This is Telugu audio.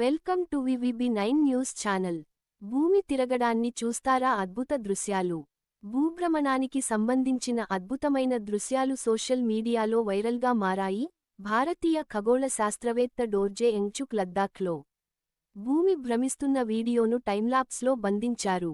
Welcome to VVB nine news channel. భూమి తిరగడాన్ని చూస్తారా అద్భుత దృశ్యాలు? భూభ్రమణానికి సంబంధించిన అద్భుతమైన దృశ్యాలు సోషల్ మీడియాలో వైరల్గా మారాయి. భారతీయ ఖగోళ శాస్త్రవేత్త డోర్జే ఎంగ్చుక్ లద్దాఖ్లో. భూమి భ్రమిస్తున్న వీడియోను టైమ్లాప్స్లో బంధించారు.